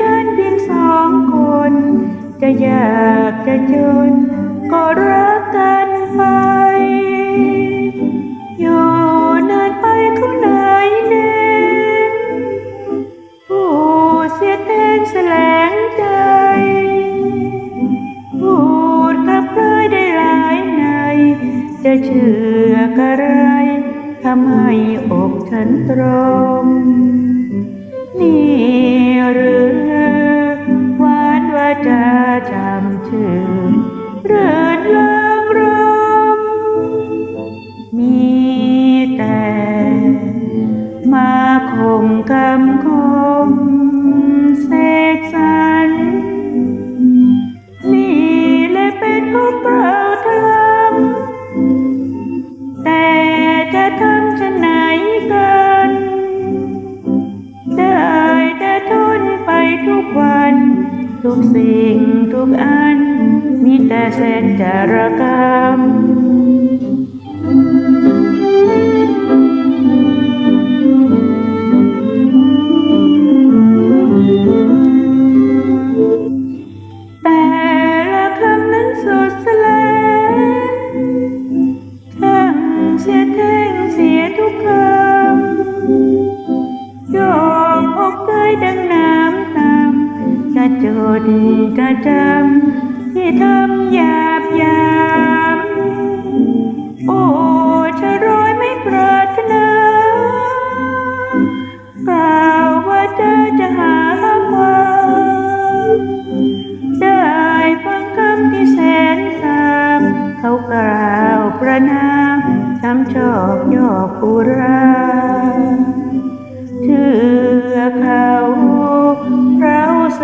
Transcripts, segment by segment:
กันเพียงสองคน จะยากจะจน ก็รักกันไป อยู่นานไปเขาเหนื่อยแน่ผู้เสียแทนแสลงใจพูดกับใครได้หลายในจะเชื่อกระไรทำให้อกฉันตรมนี่ ชื่นเรื่นลางรมมีแต่มาคมคำคมเสกสรรนี่แหละเป็นของเราทำแต่จะทำจะไหนกัน ทุกสิ่งทุกอัน มีแต่แสนจารกรรมแต่ละคำนั้นสุดแสลงช่างเสียแท่งเสียทุกคำ จะจดจะจำที่ทำหยาบยามโอ้ชะรอยไม่ปรารถนากล่าวว่าเธอจะหาความได้ฟังคำที่แสนสามเขากล่าวประนามช้ำชอบยอกอุรา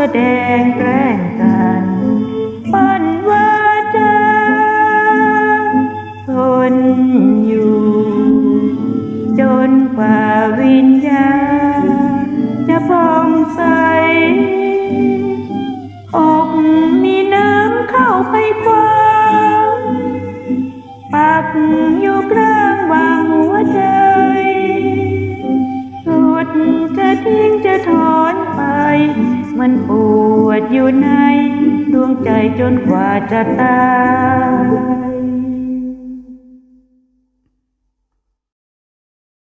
แสดงแกล้งกันปั้นว่าจะทนอยู่ จนกว่าวิญญาณจะผ่องใสอกมีน้ำเข้าไปกว้างปักอยู่กลางวางหัวใจสุดจะทิ้งจะถอน มันปวดอยู่ในดวงใจจนกว่าจะตาย